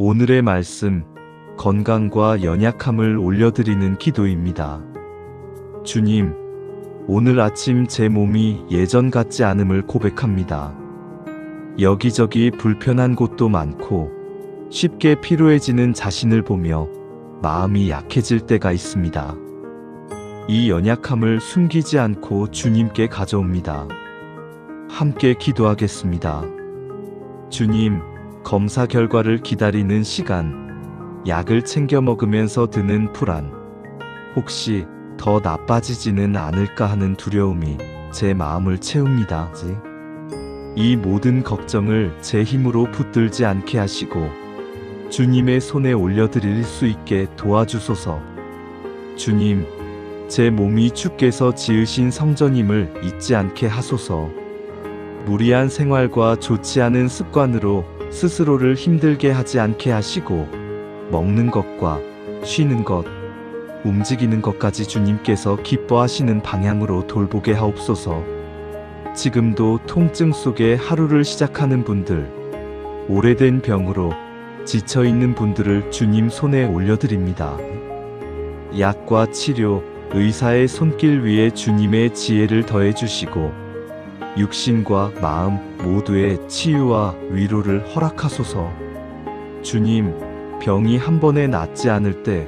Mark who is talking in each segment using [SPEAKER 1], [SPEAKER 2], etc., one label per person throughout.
[SPEAKER 1] 오늘의 말씀, 건강과 연약함을 올려드리는 기도입니다. 주님, 오늘 아침 제 몸이 예전 같지 않음을 고백합니다. 여기저기 불편한 곳도 많고 쉽게 피로해지는 자신을 보며 마음이 약해질 때가 있습니다. 이 연약함을 숨기지 않고 주님께 가져옵니다. 함께 기도하겠습니다. 주님, 검사 결과를 기다리는 시간, 약을 챙겨 먹으면서 드는 불안, 혹시 더 나빠지지는 않을까 하는 두려움이 제 마음을 채웁니다. 이 모든 걱정을 제 힘으로 붙들지 않게 하시고 주님의 손에 올려드릴 수 있게 도와주소서. 주님, 제 몸이 주께서 지으신 성전임을 잊지 않게 하소서. 무리한 생활과 좋지 않은 습관으로 스스로를 힘들게 하지 않게 하시고 먹는 것과 쉬는 것, 움직이는 것까지 주님께서 기뻐하시는 방향으로 돌보게 하옵소서. 지금도 통증 속에 하루를 시작하는 분들, 오래된 병으로 지쳐 있는 분들을 주님 손에 올려드립니다. 약과 치료, 의사의 손길 위에 주님의 지혜를 더해 주시고 육신과 마음 모두의 치유와 위로를 허락하소서. 주님, 병이 한 번에 낫지 않을 때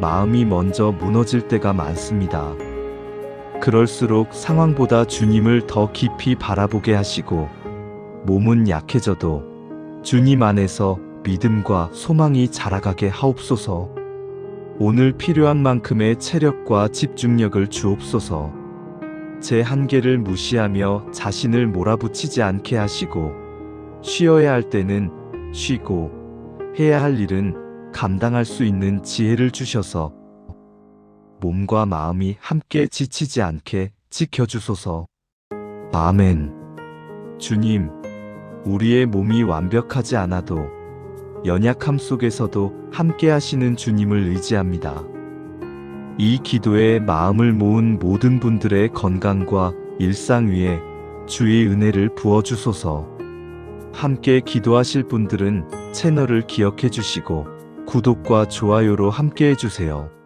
[SPEAKER 1] 마음이 먼저 무너질 때가 많습니다. 그럴수록 상황보다 주님을 더 깊이 바라보게 하시고 몸은 약해져도 주님 안에서 믿음과 소망이 자라가게 하옵소서. 오늘 필요한 만큼의 체력과 집중력을 주옵소서. 제 한계를 무시하며 자신을 몰아붙이지 않게 하시고 쉬어야 할 때는 쉬고 해야 할 일은 감당할 수 있는 지혜를 주셔서 몸과 마음이 함께 지치지 않게 지켜주소서. 아멘. 주님, 우리의 몸이 완벽하지 않아도 연약함 속에서도 함께 하시는 주님을 의지합니다. 이 기도에 마음을 모은 모든 분들의 건강과 일상 위에 주의 은혜를 부어주소서. 함께 기도하실 분들은 채널을 기억해 주시고 구독과 좋아요로 함께 해주세요.